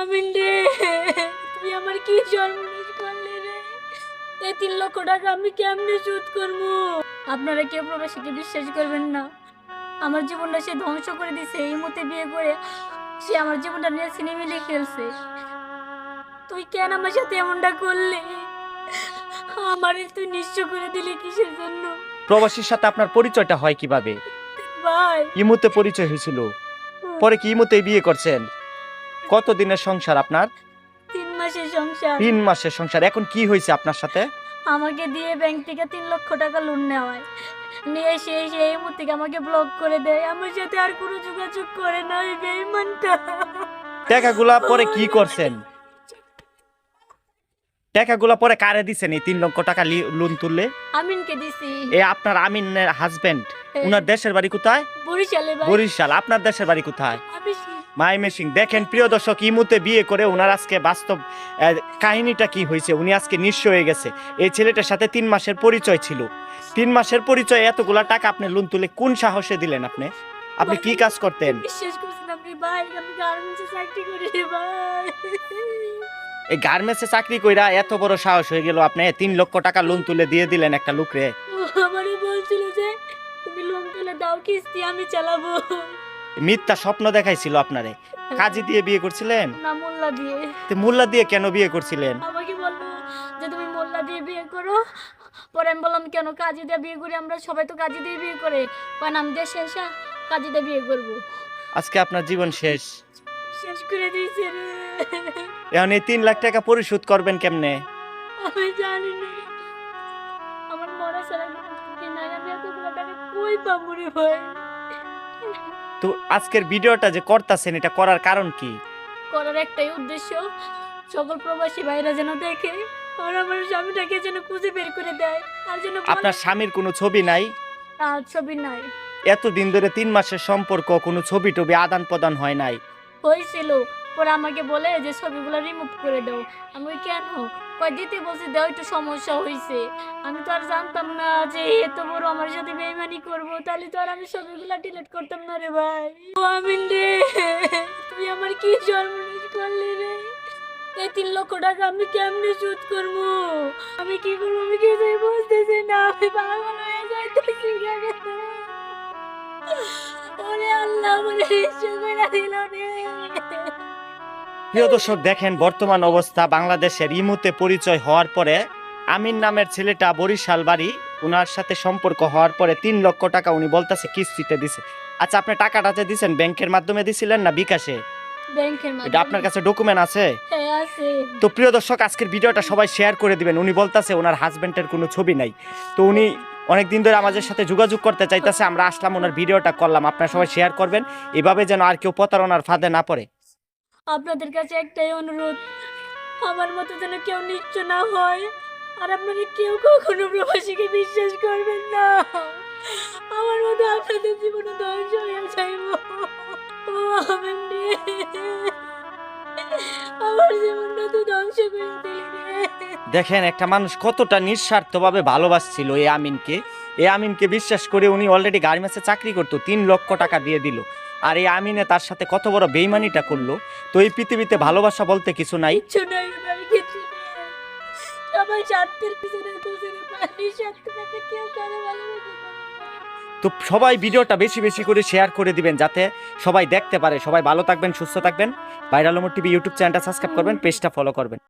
আমিন রে তুই আমার কি সর্বনাশ করলি রে? এই তিন লক্ষ টাকা আমি কেমনে শোধ করব? আপনারা কেউ প্রবাসীকে বিশ্বাস করবেন না। আমার জীবনটা সে ধ্বংস করে দিছে এই মতে বিয়ে করে সে আমার জীবনটা নিয়ে সিনেমিলে খেলছে। তুই কেন আমার সাথে এমনটা করলি? আমারে তুই নিঃস্ব করে দিলি কিসের জন্য? প্রবাসীর সাথে আপনার পরিচয়টা হয় কীভাবে? ভাই। ইমুতে পরিচয় হয়েছিল। পরে কি ইমুতে বিয়ে করছেন? কত দিনের সংসার আপনার? তিন মাসের সংসার। তিন মাসের সংসার। এখন কি হয়েছে আপনার সাথে? আমাকে দিয়ে ব্যাংক থেকে তিন লক্ষ টাকা লোন নেওয়া হয়। নিয়ে মুহূর্তে আমাকে ব্লক করে দেয়। আমার সাথে আর কোনো যোগাযোগ করে না ওই বেইমানটা। টাকাগুলা পরে কি করছেন? টাকাগুলা পরে কারে দিছেন এই তিন লক্ষ টাকা লোন তুললে? আমিনকে দিছি। এ আপনার আমিনের হাজবেন্ড উনার দেশের বাড়ি কোথায়? বরিশালে বরিশাল। আপনার দেশের বাড়ি কোথায়? আমি মাই মেশিং দেখেন প্রিয় দর্শক ইমুতে বিয়ে করে ওনার আজকে বাস্তব কাহিনীটা কি হয়েছে? উনি আজকে নিঃস্ব হয়ে গেছে। এই ছেলেটার সাথে তিন মাসের পরিচয় ছিল। তিন মাসের পরিচয় এতগুলা টাকা আপনি লোন তুলে কোন সাহসে দিলেন আপনি? আপনি কি কাজ করতেন? এই গার্মেন্টসে চাকরি কইরা এত বড় সাহস হয়ে গেল আপনি তিন লক্ষ টাকা লোন তুলে দিয়ে দিলেন একটা লোকরে। আমারে বলছিল যে তুমি লোন তুলে দাও কিস্তি আমি চালাবো। মিথ্যা স্বপ্ন দেখাইছিল আপনারে। কাজী দিয়ে বিয়ে করছিলেন? না মোল্লা দিয়ে। তো মোল্লা দিয়ে কেন বিয়ে করছিলেন? আমাকে বলল যে তুমি মোল্লা দিয়ে বিয়ে করো। পরে আমি বললাম কেন কাজী দিয়ে বিয়ে করি? আমরা সবাই তো কাজী দিয়ে বিয়ে করে। কারণ আমি দেশে এসে কাজী দিয়ে বিয়ে করব। আজকে আপনার জীবন শেষ। শেষ করে দিয়েছে রে। এখন এই তিন লাখ টাকা পরিশোধ করবেন কেমনে? আমি জানি না। আমার মরা ছাড়া দিন আগে আমি এতগুলো টাকা কই পাবো রে ভাই? তো আজকের ভিডিওটা যে করতেছেন এটা করার কারণ কি? করার একটাই উদ্দেশ্য সকল প্রবাসী ভাইরা যেন দেখে আর আমার স্বামীটাকে যেন খুঁজে বের করে দেয় আর যেন বলে, আপনার স্বামীর কোনো ছবি নাই? আর ছবি নাই। এতদিন ধরে তিন মাসের সম্পর্ক কোনো ছবি টবি আদান প্রদান হয় নাই? হয়েছিল পরে আমাকে বলে যে ছবিগুলো রিমুভ করে দাও। আমি বলি, কেন? কয় দিতে বলছি দাও একটু সমস্যা হয়েছে আমি তো আর জানতাম না যে এত বড় আমার সাথে বেইমানি করব তাহলে তো আর আমি ছবিগুলো ডিলিট করতাম না রে ভাই। ও আমিন রে তুই আমার কি সর্বনাশ করলি রে? এই তিন লক্ষ টাকা আমি কেমনে শোধ করব? আমি কি করব? আমি কিছুই বুঝতেছি না। আমি পাগল হয়ে যাইতেছি ওরে আল্লাহ ইচ্ছে করে দিল রে। প্রিয় দর্শক দেখেন বর্তমান অবস্থা বাংলাদেশের ইমুতে পরিচয় হওয়ার পরে আমিন নামের ছেলেটা বরিশাল বাড়ি উনার সাথে সম্পর্ক হওয়ার পরে তিন লক্ষ টাকা উনি বলতেছে কিস্তিতে দিছে। আচ্ছা আপনি টাকাটা যে দিছেন ব্যাংকের মাধ্যমে দিছিলেন না বিকাশে? এটা আপনার কাছে ডকুমেন্ট আছে? হ্যাঁ তো প্রিয় দর্শক আজকের ভিডিওটা সবাই শেয়ার করে দিবেন। উনি বলতাছে ওনার হাজবেন্ডের কোনো ছবি নাই। তো উনি অনেক দিন ধরে আমাদের সাথে যোগাযোগ করতে চাইতেছে আমরা আসলাম ওনার ভিডিওটা করলাম। আপনারা সবাই শেয়ার করবেন। এভাবে যেন আর কেউ প্রতারণার ফাঁদে না পড়ে। আপনাদের কাছে একটাই অনুরোধ, আমার মতো যেন কেউ নিচ্ছ না হয়, আর আপনারা কেউ কখনো প্রবাসীকে বিশ্বাস করবেন না। আমার মতো আপনাদের জীবনে ধ্বংস হয়ে যাইব। আমার জীবনটা তো ধ্বংস করে দিলি রে দেখেন একটা মানুষ কতটা নিঃস্বার্থভাবে ভালোবাসছিল এ আমিনকে। এ আমিনকে বিশ্বাস করে উনি অলরেডি গার্মেন্টসে চাকরি করতো তিন লক্ষ টাকা দিয়ে দিল। আর এই আমিনে তার সাথে কত বড় বেইমানিটা করল। তো এই পৃথিবীতে ভালোবাসা বলতে কিছু নাই। কিচ্ছু নাই ভাই কিছু নেই। সবাই স্বার্থের পিছনে খুঁজে রে ভাই স্বার্থটাকে কেউ করে ভালোবাসে না। তো সবাই ভিডিওটা বেশি বেশি করে শেয়ার করে দিবেন যাতে সবাই দেখতে পারে। সবাই ভালো থাকবেন সুস্থ থাকবেন। ভাইরাল টিভি ইউটিউব চ্যানেলটা সাবস্ক্রাইব করবেন পেজটা ফলো করবেন।